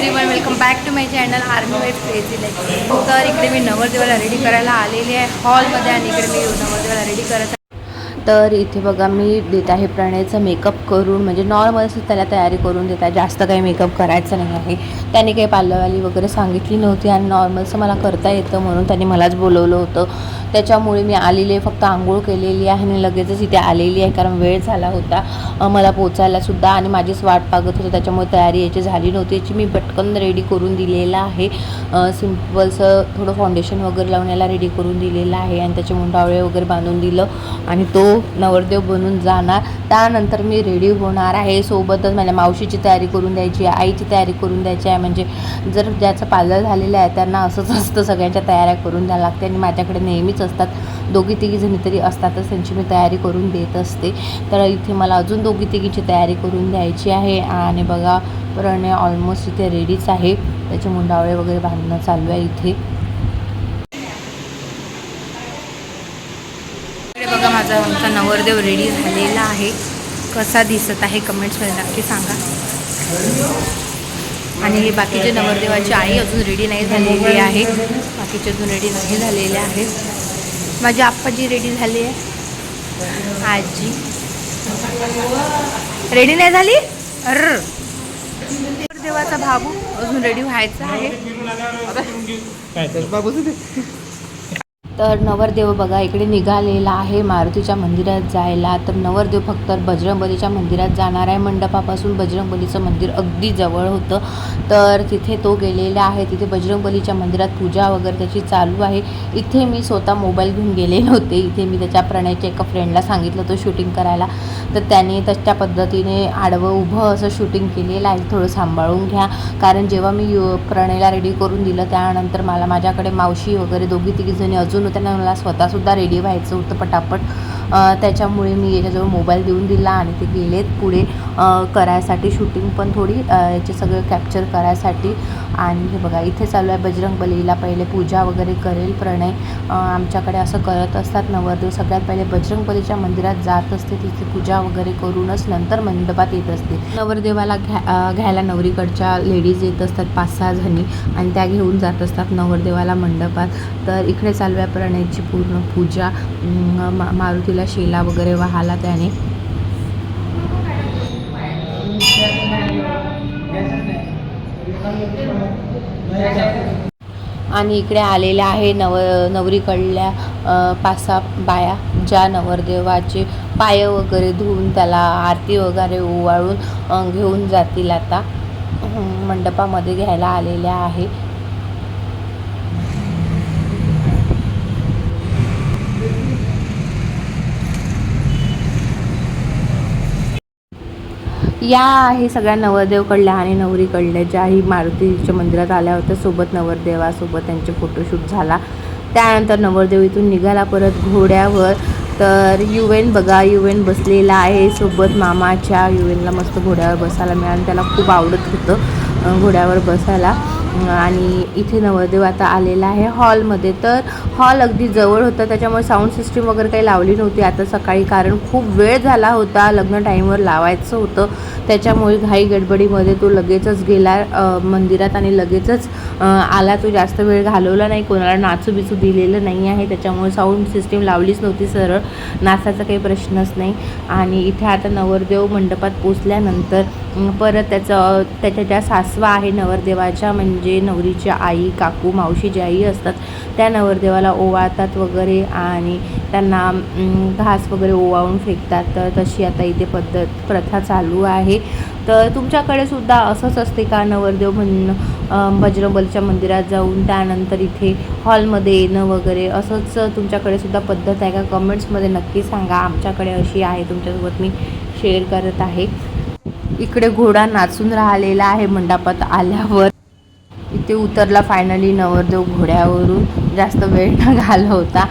Everyone welcome back to my channel army wife crazy life तर इकडे मी नवरदेवाला ready करायला आलेली आहे. हॉलमध्ये आणि इकडे मी नवरदेवाला रेडी करत आहे. तर इथे बघा मी देत आहे प्रणयचं मेकअप करून म्हणजे नॉर्मल असं त्याला तयारी करून देत आहे. जास्त काही मेकअप करायचं नाही आहे. त्याने काही पार्लरवाली वगैरे सांगितली नव्हती आणि नॉर्मलचं मला करता येतं म्हणून त्याने मलाच बोलवलं होतं. त्याच्यामुळे मी आलेली आहे फक्त आंघोळ केलेली आहे आणि लगेचच इथे आलेली आहे कारण वेळ झाला होता. मला पोचायला सुद्धा आणि माझीच वाट पागत होतं त्याच्यामुळे तयारी याची झाली नव्हती. याची मी पटकन रेडी करून दिलेलं आहे. सिम्पलचं थोडं फाउंडेशन वगैरे लावून याला रेडी करून दिलेलं आहे आणि त्याचे मुंडावळे वगैरे बांधून दिलं आणि तो नवरदेव बनून जाणार. त्यानंतर मी रेडी होणार आहे. सोबतच माझ्या मावशीची तयारी करून द्यायची आईची तयारी करून द्यायची आहे म्हणजे जर ज्याचं पार्लर झालेलं आहे त्यांना असंच असतं सगळ्यांच्या तयाऱ्या करून द्यायला लागते आणि माझ्याकडे नेहमीच असतात. दोघी तिघी जणी तरी असतातच त्यांची मी तयारी करून देत असते. तर इथे मला अजून दोघी तिघीची तयारी करून द्यायची आहे आणि बघा प्रणय ऑलमोस्ट इथे रेडीच आहे. त्याचे मुंडावळे वगैरे बांधणं चालू आहे इथे. बघा माझा आमचा नवरदेव रेडी झालेला आहे. कसा दिसत आहे कमेंट्समध्ये नक्की सांगा. आणि हे बाकीचे नवरदेवाची आई अजून रेडी नाही झालेली आहे. बाकीचे अजून रेडी नाही झालेले आहेत. माझी आप्पाजी रेडी झाली आहे. आजी. रेडी नाही झाली? अर. देवाचा भाऊ अजून रेडी व्हायचा आहे. तर नवरदेव बघा इकडे निघालेला आहे मारुतीच्या मंदिरात जायला. तर नवरदेव फक्त बजरंगबलीच्या मंदिरात जाणार आहे. मंडपापासून बजरंगबलीचं मंदिर अगदी जवळ होतं. तर तिथे तो गेलेला आहे. तिथे बजरंगबलीच्या मंदिरात पूजा वगैरे त्याची चालू आहे. इथे मी स्वतः मोबाईल घेऊन गेले नव्हते इथे मी त्याच्या प्रणयच्या एका फ्रेंडला सांगितलं होतं शूटिंग करायला. तर त्याने तशा पद्धतीने आडवं उभं असं शूटिंग केलेलं आहे थोडं सांभाळून घ्या. कारण जेव्हा मी यु- प्रणयला रेडी करून दिलं त्यानंतर मला माझ्याकडे मावशी वगैरे दोघी तिघीजणी अजून होत्या ना मला स्वतःसुद्धा रेडी व्हायचं होतं पटापट. त्याच्यामुळे मी याच्याजवळ मोबाईल देऊन दिला आणि ते गेलेत पुढे. करायसाठी शूटिंग पण थोडी याचे सगळं कॅप्चर करायसाठी. आणि हे बघा इथे चालू आहे बजरंग बलीला पहिले पूजा वगैरे करेल प्रणय. आमच्याकडे असं करत असतात नवरदेव. सगळ्यात पहिले बजरंग बलीच्या मंदिरात जात असते. तिथे पूजा वगैरे करूनच नंतर मंडपात येत असते. नवरदेवाला घ्या घ्यायला नवरीकडच्या लेडीज येत असतात पाच सहा जणी आणि त्या घेऊन जात असतात नवरदेवाला मंडपात. तर इकडे चालू आहे प्रणयची पूर्ण पूजा. मा मारुतीला शेला वगैरे वाहाला त्याने. आणि इकडे आलेल्या आहे नव नवरीकडल्या पाच सहा बाया ज्या नवरदेवाचे पाय वगैरे धुवून त्याला आरती वगैरे ओवाळून घेऊन जातील आता. मंडपामध्ये घ्यायला आलेल्या आहे. या आहे सगळ्या नवरदेवकडल्या आणि नवरीकडल्या. ज्याही मारुतीच्या मंदिरात आल्या होत्या सोबत नवरदेवासोबत त्यांचे फोटोशूट झाला. त्यानंतर नवरदेव इथून निघाला परत घोड्यावर. तर युवेन बघा युवेन बसलेला आहे सोबत मामाच्या युवेनला मस्त घोड्यावर बसायला मिळालं. त्याला खूप आवडत होतं. घोड्यावर बसायला. आणि इथे नवरदेव आता आलेला आहे हॉलमध्ये. तर हॉल अगदी जवळ होता त्याच्यामुळे साऊंड सिस्टीम वगैरे काही लावली नव्हती. आता सकाळी कारण खूप वेळ झाला होता लग्न टाईमवर लावायचं होतं. त्याच्यामुळे घाई गडबडीमध्ये तो लगेचच गेला मंदिरात आणि लगेचच आला. तो जास्त वेळ घालवला नाही. कोणाला नाचू बिचू दिलेलं नाही आहे. त्याच्यामुळे साऊंड सिस्टीम लावलीच नव्हती सरळ. नाचाचा काही प्रश्नच नाही. आणि इथे आता नवरदेव मंडपात पोचल्यानंतर परत त्याचं त्याच्या ज्या सास सासवा आहे. नवरदेवाच्या म्हणजे नवरीच्या आई काकू मावशी ज्या आई असतात त्या नवरदेवाला ओवाळतात वगैरे आणि त्यांना घास वगैरे ओवाळून फेकतात. तर तशी आता इथे पद्धत प्रथा चालू आहे. तर तुमच्याकडे सुद्धा असंच असते का नवरदेव म्हण अं, मंदिरात जाऊन त्यानंतर इथे हॉलमध्ये येणं वगैरे? असंच तुमच्याकडे सुद्धा पद्धत आहे का? कमेंट्समध्ये नक्की सांगा. आमच्याकडे अशी आहे. तुमच्यासोबत मी शेअर करत आहे. इकडे घोडा नाचून राहिलेला आहे मंडपात आल्यावर. इथे उतरला फायनली नवरदेव घोड्यावरून. जास्त वेळ न घाला होता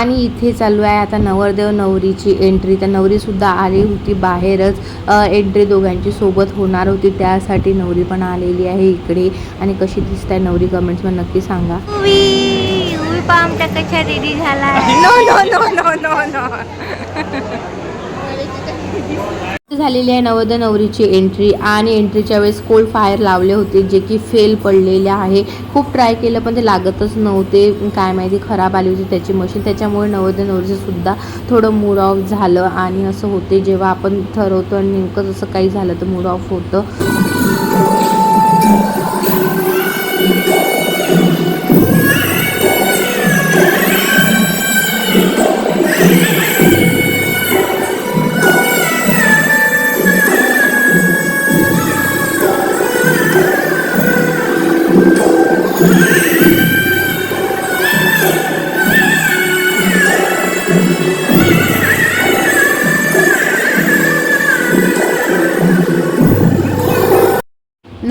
आणि इथे चालू आहे आता नवरदेव नवरीची एंट्री तर नवरीसुद्धा आली होती बाहेरच. एंट्री दोघांची सोबत होणार होती. त्यासाठी नवरी पण आलेली आहे इकडे. आणि कशी दिसत आहे नवरी कमेंट्समध्ये नक्की सांगा. आमच्या कशा रेडी झाला no no no no no no झालेली आहे नवोदय नवरीची एंट्री आणि एंट्रीच्या वेळेस कोल्ड फायर लावले होते जे की फेल पडलेले आहे. खूप ट्राय केलं पण ते लागतच नव्हते. काय माहिती खराब आली होती त्याची मशीन त्याच्यामुळे नवोदय नवरीचं सुद्धा थोडं मूड ऑफ झालं आणि असं होते. जेव्हा आपण ठरवतो आणि नेमकं जसं काही झालं तर मूड ऑफ होतं.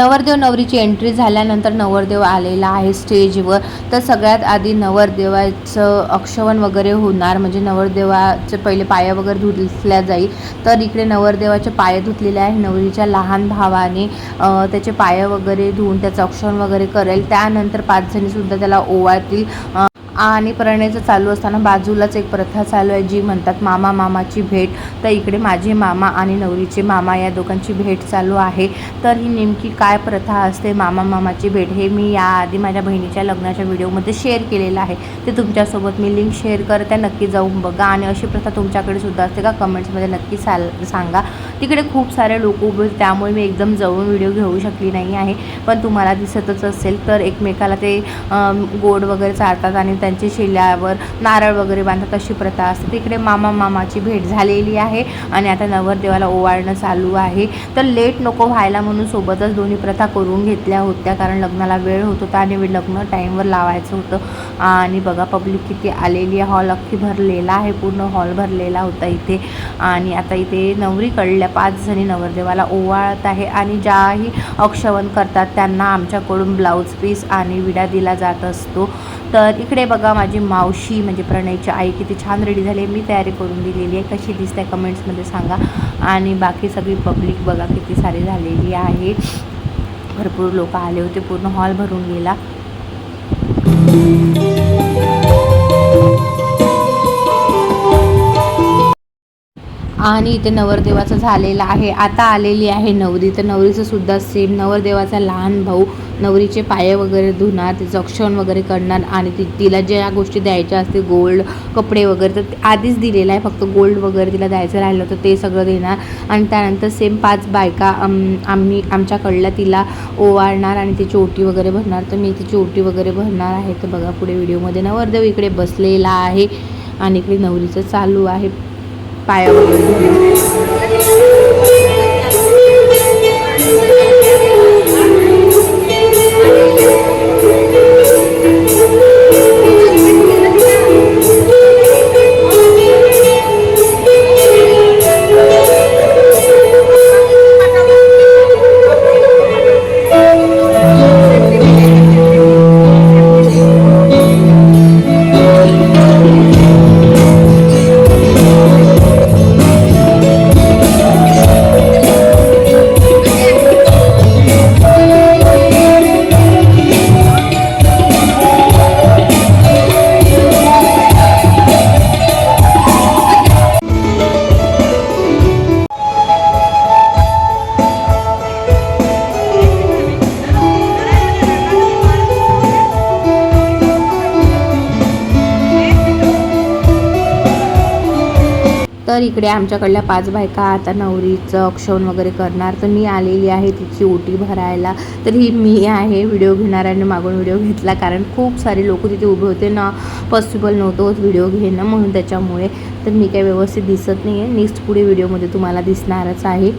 नवरदेव नवरीची एंट्री झाल्यानंतर नवरदेव आलेला आहे स्टेजवर तर सगळ्यात आधी नवरदेवाचं अक्षवन वगैरे होणार म्हणजे नवरदेवाचे पहिले पाया वगैरे धुतल्या जाईल तर इकडे नवरदेवाचे पाय धुतलेले आहे नवरीच्या लहान भावाने त्याचे पाय वगैरे धुवून त्याचं अक्षवन वगैरे करेल. त्यानंतर पाच जणीसुद्धा त्याला ओवाळतील. आणि प्रणयचं चालू असताना बाजूलाच एक प्रथा चालू आहे जी म्हणतात मामा मामाची भेट. तर इकडे माझे मामा आणि नवरीचे मामा या दोघांची भेट चालू आहे. तर ही नेमकी काय प्रथा असते मामा मामाची भेट हे मी याआधी माझ्या बहिणीच्या लग्नाच्या व्हिडिओमध्ये शेअर केलेलं आहे. ते तुमच्यासोबत मी लिंक शेअर करते नक्की जाऊन बघा. आणि अशी प्रथा तुमच्याकडे सुद्धा असते का? कमेंट्समध्ये नक्की साल सांगा. तिकडे खूप सारे लोक उभे त्यामुळे मी एकदम जवळून व्हिडिओ घेऊ शकली नाही आहे. पण तुम्हाला दिसतच असेल तर एकमेकाला ते गोड वगैरे चालतात आणि त्या त्यांच्या शिल्यावर नारळ वगैरे बांधतात अशी प्रथा असते. तिकडे मामा मामाची भेट झालेली आहे आणि आता नवरदेवाला ओवाळणं चालू आहे. तर लेट नको व्हायला म्हणून सोबतच दोन्ही प्रथा करून घेतल्या होत्या कारण लग्नाला वेळ होत होता आणि लग्न टाईमवर लावायचं होतं. आणि बघा पब्लिक किती आलेली आहे. हॉल अख्खी भरलेला आहे पूर्ण हॉल भरलेला होता इथे. आणि आता इथे नवरीकडल्या पाच जणी नवरदेवाला ओवाळत आहे आणि ज्याही अक्षवण करतात त्यांना आमच्याकडून ब्लाऊज पीस आणि विडा दिला जात असतो. तर इकडे बघा माझी मावशी म्हणजे प्रणयची आई किती छान रेडी झाली आहे. मी तयारी करून दिलेली आहे. कशी दिसते कमेंट्समध्ये सांगा. आणि बाकी सगळी पब्लिक बघा किती सारी झालेली आहे. भरपूर लोक आले होते. पूर्ण हॉल भरून गेला. आणि इथे नवरदेवाचं झालेलं आहे. आता आलेली आहे नवरी. तर नवरीचं सुद्धा सेम नवरदेवाचा लहान भाऊ नवरीचे पाय वगैरे धुणार तिचं अक्षण वगैरे करणार आणि ती तिला ज्या गोष्टी द्यायच्या असते गोल्ड कपडे वगैरे तर आधीच दिलेलं आहे. फक्त गोल्ड वगैरे तिला द्यायचं राहिलं होतं ते सगळं देणार. आणि त्यानंतर सेम पाच बायका आम्ही आमच्याकडल्या तिला ओवाळणार आणि तिची ओटी वगैरे भरणार. तर मी तिची ओटी वगैरे भरणार आहे. तर बघा पुढे व्हिडिओमध्ये नवरदेव इकडे बसलेला आहे आणि इकडे नवरीचं चालू आहे. पाया वगैरे इकडे आमच्याकडल्या पाच बायका आता नवरीचं अक्षवन वगैरे करणार तर मी आलेली आहे तिची ओटी भरायला. तर ही मी आहे व्हिडिओ घेणाऱ्याने मागून व्हिडिओ घेतला कारण खूप सारे लोक तिथे उभे होते. ना पॉसिबल नव्हतं व्हिडिओ घेणं म्हणून त्याच्यामुळे. तर मी काही व्यवस्थित दिसत नाही आहे नेक्स्ट पुढे व्हिडिओमध्ये तुम्हाला दिसणारच आहे.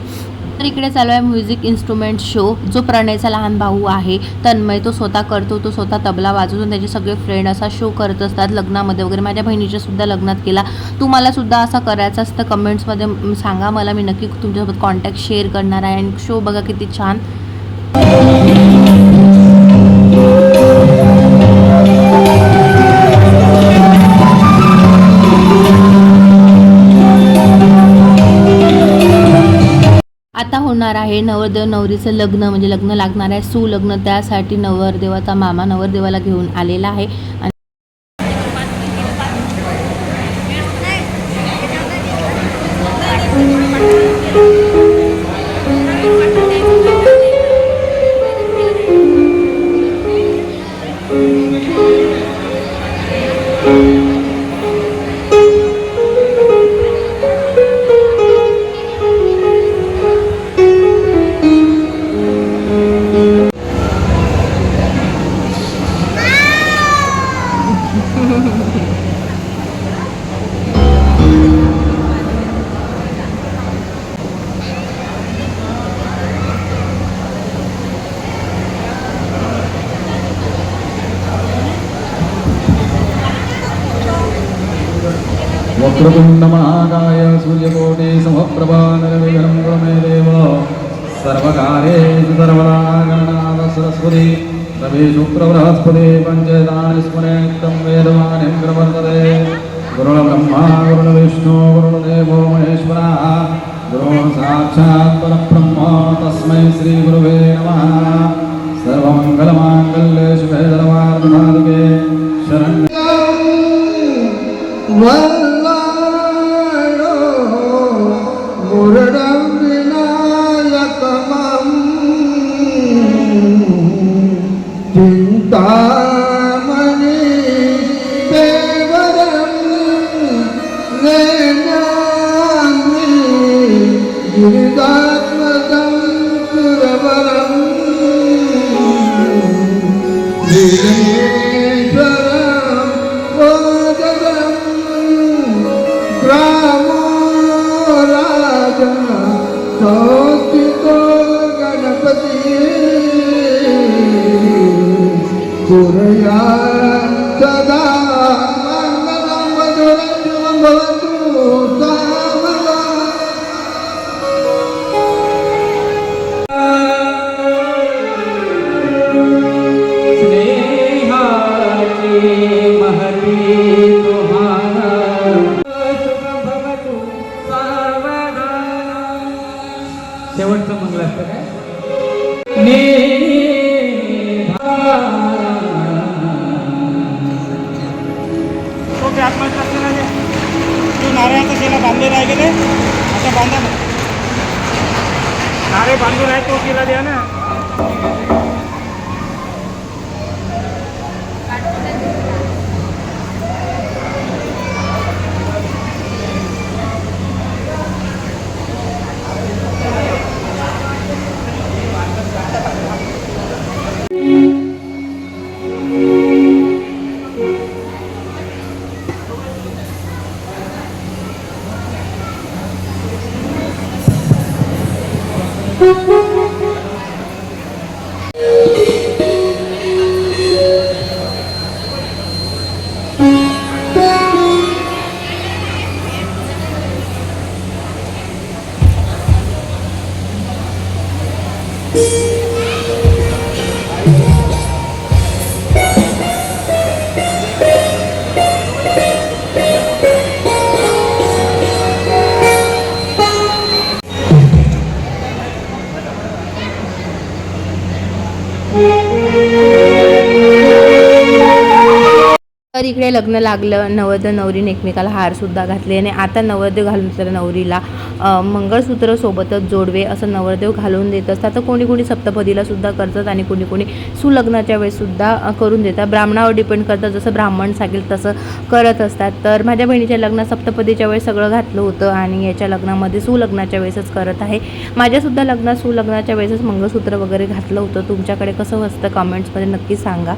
तर इकडे चालू आहे म्युझिक इन्स्ट्रुमेंट शो. जो प्रणयचा लहान भाऊ आहे तन्मय तो स्वतः करतो तो स्वतः तबला वाजवतो त्याचे सगळे फ्रेंड असा शो करत असतात लग्नामध्ये वगैरे. माझ्या बहिणीच्या सुद्धा लग्नात केला. तुम्हाला सुद्धा असा करायचा असतं कमेंट्समध्ये सांगा मला. मी नक्की तुमच्यासोबत कॉन्टॅक्ट शेअर करणार आहे. आणि शो बघा किती छान. आता होणार आहे नवरदेव नवरीचं लग्न म्हणजे लग्न लागणार आहे सुलग्न त्यासाठी नवरदेवाचा मामा नवरदेवाला घेऊन आलेला आहे. త్రిపుండమాదాయ సూర్యకోటి సమప్రభా నరవేగరం సరస్వతి రవి పంచదాని స్మరేత్తం వేదమా महती इकडे लग्न लागलं नवद नवरीने एकमेकाला हारसुद्धा घातले आणि आता नवरदेव घालून तर नवरीला. मंगळसूत्र सोबतच जोडवे असं नवरदेव घालून देत असतात. तर कोणी कोणी सप्तपदीला सुद्धा करतात आणि कोणी कोणी सुलग्नाच्या वेळेससुद्धा करून देतात. ब्राह्मणावर डिपेंड करतात. जसं ब्राह्मण सांगेल तसं करत असतात. तर माझ्या बहिणीच्या लग्न सप्तपदीच्या वेळेस सगळं घातलं होतं आणि याच्या लग्नामध्ये सुलग्नाच्या वेळेसच करत आहे. माझ्यासुद्धा लग्नात सुलग्नाच्या वेळेसच मंगळसूत्र वगैरे घातलं होतं. तुमच्याकडे कसं असतं? कमेंट्समध्ये नक्की सांगा.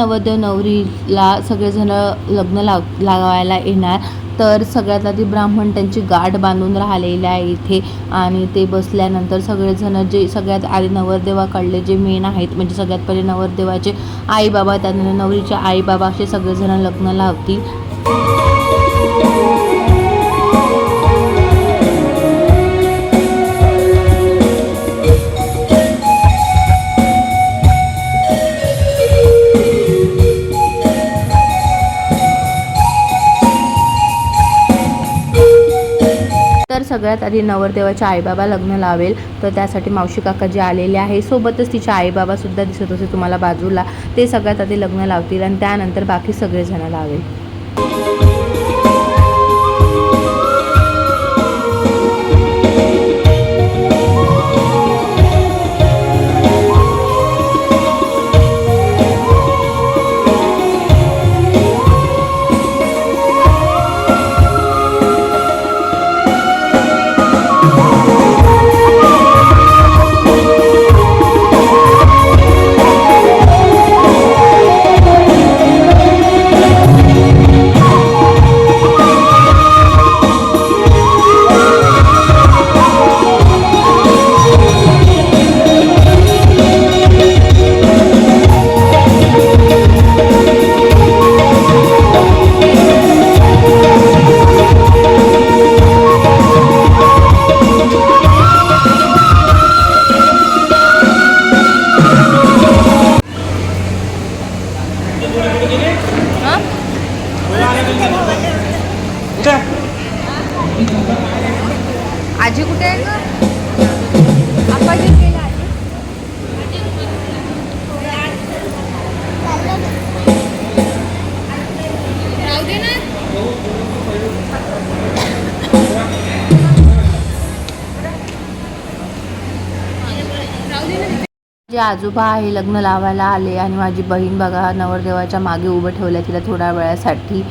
आता नवरदेव नवरीला सगळेजण लग्न लाव लावायला येणार. तर सगळ्यात आधी ब्राह्मण त्यांची गाठ बांधून राहिलेले आहे इथे आणि ते बसल्यानंतर सगळेजण जे सगळ्यात आधी नवरदेवाकडले जे मेन आहेत म्हणजे सगळ्यात पहिले नवरदेवाचे आई बाबा त्यांना नवरीचे आई बाबा असे सगळेजण लग्न लावतील. सगळ्यात आधी नवरदेवाच्या आईबाबा लग्न लावेल. तर त्यासाठी मावशी काका जे आलेले आहे. सोबतच तिच्या आईबाबासुद्धा दिसत होते तुम्हाला बाजूला. ते सगळ्यात आधी लग्न लावतील आणि त्यानंतर बाकी सगळेजण लावेल. आजी कुठे आहे का आपाजी गेला जे आजोबा आहे लग्न लावायला आले आणि माझी बहीण बघा नवरदेवाच्या मागे उभं ठेवलं तिला थोड्या वेळासाठी.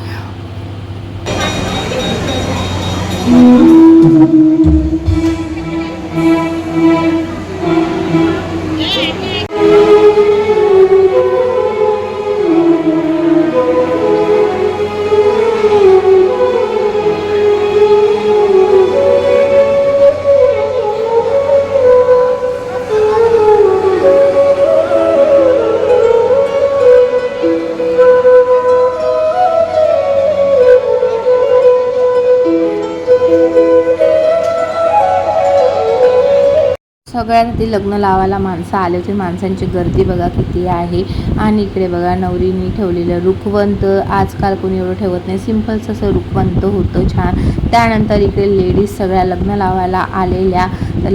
सगळ्यांसाठी लग्न लावायला माणसं आले होते. माणसांची गर्दी बघा किती आहे. आणि इकडे बघा नवरीनी ठेवलेलं रुखवंत. आजकाल कोणी एवढं ठेवत नाही. सिम्पलचं असं रुखवंत होतं छान. त्यानंतर इकडे लेडीज सगळ्या लग्न लावायला आलेल्या. तर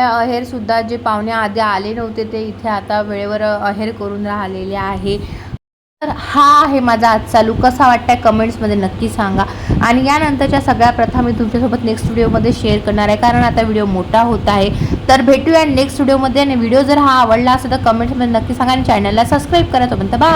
ले- अहेरसुद्धा जे पाहुणे आधी आले नव्हते ते इथे आता वेळेवर अहेर करून राहिलेले आहे. तर हा आहे माझा आजचा लूक कसा वाटतंय कमेंट्समध्ये नक्की सांगा. आणि यानंतरच्या सगळ्या प्रथा मी तुमच्यासोबत नेक्स्ट व्हिडिओमध्ये शेअर करणार आहे. कारण आता व्हिडिओ मोठा होत आहे. तर भेटूया नेक्स्ट व्हिडिओमध्ये आणि व्हिडिओ जर हा आवडला असेल तर कमेंट्समध्ये नक्की सांगा. आणि चॅनलला सबस्क्राईब करा. तोपर्यंत बा